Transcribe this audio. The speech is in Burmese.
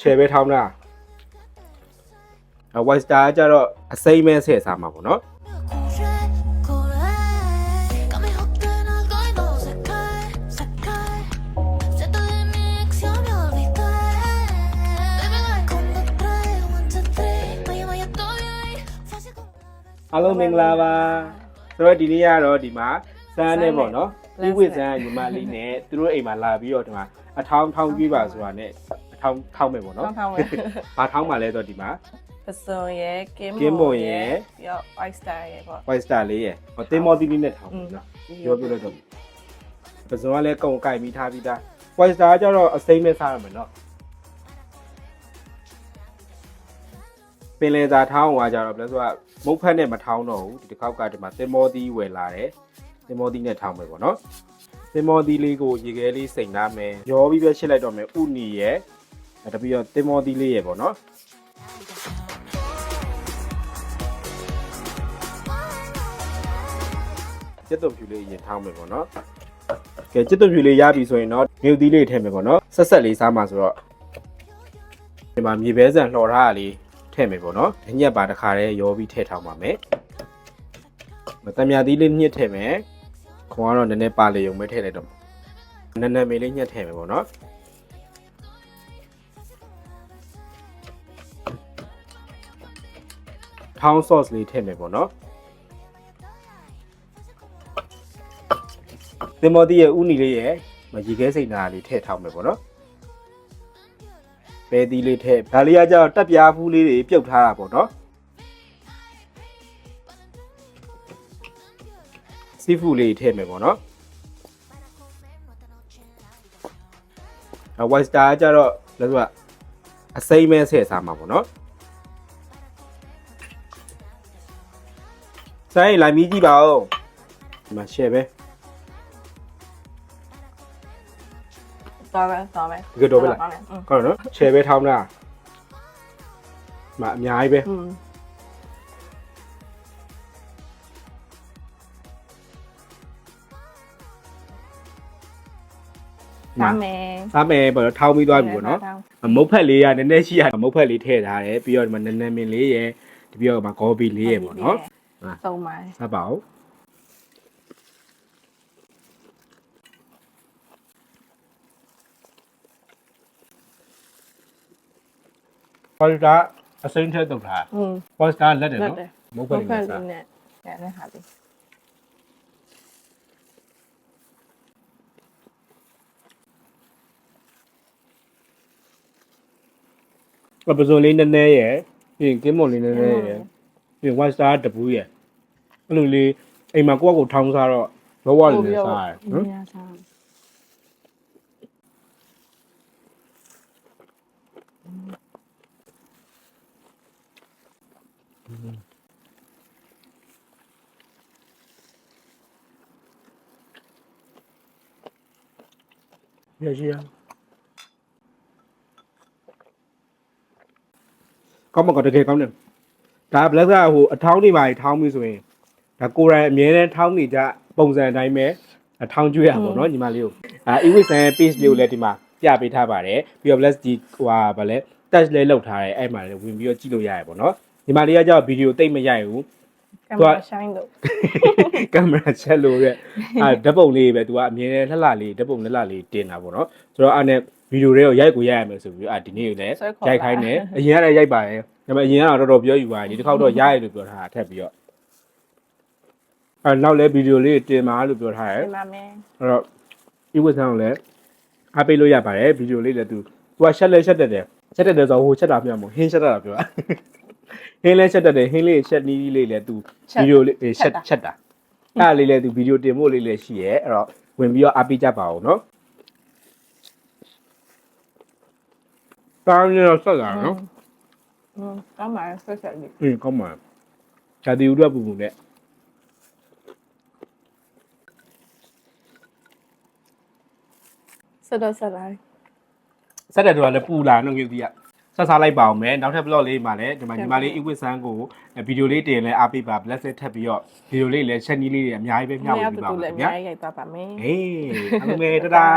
ချယ်ပဲထောင်းတာဝိုင်စတာကကြတော့အစိမ့်ပဲဆယ်စားမှာပေါ့နော်အားလုံးမင်္ဂလာပါဆိုတော့ဒီနေ့ကတော့ဒီမှာစမ်းနဲ့ပေါ့နော်ဥပ္ပစမ်းကညီမလေးနဲ့သူတို့အိမ်မှာလာပြီးတော့ဒီမှာအထောင်းထောင်းပြပါဆိုတာနဲ့ ထောင်းထောင်းမယ်ပေါ့နော်ထောင်းထောင်းမယ်ဘာထောင်းမှလဲဆိုတော့ဒီမှာပစုံရယ်ကင်းကင်းမွန်ရယ်ပြီးတော့ white star ရယ်ပေါ့ white star လေးရယ်ဟောတင်မော်တီလေးနဲ့ထောင်းอืပေါ့มနော်ပြောပြလို့တော့ပစုံကလည်းကုံကြိုက်ပြီးထားပြီးသား white star ကကြတော့အစိမ့်မဲစားရမယ်နော်ပင်လယ်သာထောင်းကကြတော့ဘယ်လိုဆိုတော့မုတ်ဖက်နဲ့မထောင်းတော့ဘူးဒီတစ်ခေါက်ကဒီမှာတင်မော်တီဝယ်လာတယ်တင်မော်တီနဲ့ထောင်းမယ်ပေါ့နော်တင်မော်တီလေးကိုရေခဲလေးစိန်ထားမယ်ရောပြီးပဲရှစ်လိုက်တော့မယ်ဥနီရယ်အဲ တပြီးတော့တင်မော်တီလေးရယ်ပေါ့နော်ကျက်သွန်ဖြူလေးအရင်ထောင်းမယ်ပေါ့နော်ကဲကျက်သွန်ဖြူလေးရပြီဆိုရင်တော့မြုပ်သီးလေးထည့်မယ်ပေါ့နော်ဆက်ဆက်လေးစားမှာဆိုတော့ဒီမှာမြေပဲဆန်လှော်ထားတာလေးထည့်မယ်ပေါ့နော်အညက်ပါတစ်ခါတည်းရောပြီးထည့်ထောင်းပါမယ်မတမြသီးလေးညှစ်ထည့်မယ်ခွန်ကတော့နည်းနည်းပါလေုံပဲထည့်လိုက်တော့နည်းနည်းမေးလေးညှက်ထည့်မယ်ပေါ့နော် ထောင်း sauce လေးထည့်မယ်ပေါ့နော်သင်္ဘောတီးရဲ့ဥနီလေးရဲ့မရေခဲစိန်နာလေးထည့်ထောက်မယ်ပေါ့နော်ပဲတီးလေးထည့်ဒါလေးကကြတော့တက်ပြားဖူးလေးတွေပြုတ်ထားတာပေါ့နော်စီဖူလေးထည့်မယ်ပေါ့နော်အဝိုက်စတာကကြတော့လည်းဆိုကအစိမ့်မဲဆဲစားမှာပေါ့နော် ဆိုင်ရင်လိုက်ပြီးကြည့်ပါဦးဒီမှာ share ပဲတော်ပဲတော်ပဲဒီကတော့ပဲလားကောင်းတယ်နော် share ပဲထောင်းလားဒီမှာအများကြီးပဲอืมဒါမယ်စားမယ်ပေါ့နော်ထောင်းပြီးသွားပြီပေါ့နော်မုတ်ဖက်လေးကနည်းနည်းရှိရမုတ်ဖက်လေးထည့်ထားတယ်ပြီးတော့ဒီမှာနန်းနန်းမင်းလေးရယ်တပြီးတော့ဒီမှာကော်ပီလေးရယ်ပေါ့နော် သုံးပါစားပါဦးပေါ်တာအစိမ့်ထက်တော့တာอืมပေါ်တာလက်တယ်လက်နော်တယ်မုတ်ဖဘက်က်လေးဖနဲ့က်စားလေးနဲ့ကျန်တဲ့ဟာလေးပစုံလေးနည်းနည်းရယ်ပြီးရင်ကင်းမွန်လေးနည်းနည်းရယ်ပြီးရင် white star တပူးရယ် အဲ့လိုလေးအိမ်မှာကိုယ့်အကိုထောင်းစားတော့လောဝလေးနဲ့စားရယ်နော်ညာစားရရှိရကောင်းမကောင်းတကယ်ကောင်းတယ်ဒါ black ကဟိုအထောင်းတွေပါထောင်းပြီဆိုရင် ဒါကိုယ်တိုင်အမြဲတမ်းထောင်းနေကြပုံစံအတိုင်းပဲအထောင်းကျွေးရပါတော့ညီမလေးကိုအာ e-wit ဆန်ရဲ့ page လေးကိုလည်းဒီမှာပြပေးထားပါတယ်ပြီးတော့ bless ဒီဟိုဟာဗာလဲ touch လေးလောက်ထားတယ်အဲ့မှာလည်းဝင်ပြီးတော့ကြည့်လို့ရရပေါ့နော်ညီမလေးကကြောက်ဗီဒီယိုတိတ်မရိုက်ဘူးကင်မရာရှိုင်းတော့ကင်မရာချက်လို့တဲ့အဲဓာတ်ပုံလေးပဲ तू ကအမြဲတမ်းလှလှလေးဓာတ်ပုံလှလှလေးတင်တာပေါ့နော်ဆိုတော့အဲ့နဲ့ဗီဒီယိုတွေကိုရိုက်ကိုရိုက်ရမယ်ဆိုပြီးအာဒီနေ့ကိုလည်းရိုက်ခိုင်းတယ်အရင်ကလည်းရိုက်ပါတယ်ဒါပေမဲ့အရင်ကတော့တော်တော်ပြောယူပါတယ်ဒီတစ်ခေါက်တော့ရိုက်ရလို့ပြောထားတာထပ်ပြီးတော့ အဲနောက်လည်းဗီဒီယိုလေးတင်ပါလို့ပြောထားတယ်တင်ပါမယ်အဲ့တော့ဒီဝတ်ဆန်းကိုလည်းအားပေးလို့ရပါတယ်ဗီဒီယိုလေးလည်းသူသူကရှက်လဲရှက်တက်တယ်ရှက်တက်တယ်ဆိုတော့ဟိုရှက်တာပြန်မို့ဟင်းရှက်တာပြောတာဟင်းလဲရှက်တက်တယ်ဟင်းလေးရှက်နီးလေးလည်းသူဗီဒီယိုလေးရှက်ရှက်တာအဲ့ဒါလေးလည်းသူဗီဒီယိုတင်ဖို့လေးလည်းရှိရဲအဲ့တော့ဝင်ပြီးတော့အားပေးကြပါဦးနော်တားနေတော့ဆက်လာနော်ကောင်းပါဆက်ဆက်လေးအင်းကောင်းပါဇာတိဥဒ္ဓပူပူနဲ့ ဆက်တော့ဆက်လိုက်ဆက်တဲ့တူကလည်းပူလာနော်ငယ်ကြီးကဆက်စားလိုက်ပါအောင်မယ်နောက်ထပ် blog လေးမှာလည်းဒီမှာညီမလေး e-wit ဆန်းကိုဗီဒီယိုလေးတင်လဲအားပေးပါ bless ထပ်ပြီးတော့ဗီဒီယိုလေးလည်းချက်နီးလေးတွေအများကြီးပဲမျှဝေတူပေးပါတူဦးလည်းခင်ဗျာအများကြီးရိုက်သွားပါမယ်ဟေးအားလုံးပဲတဒါ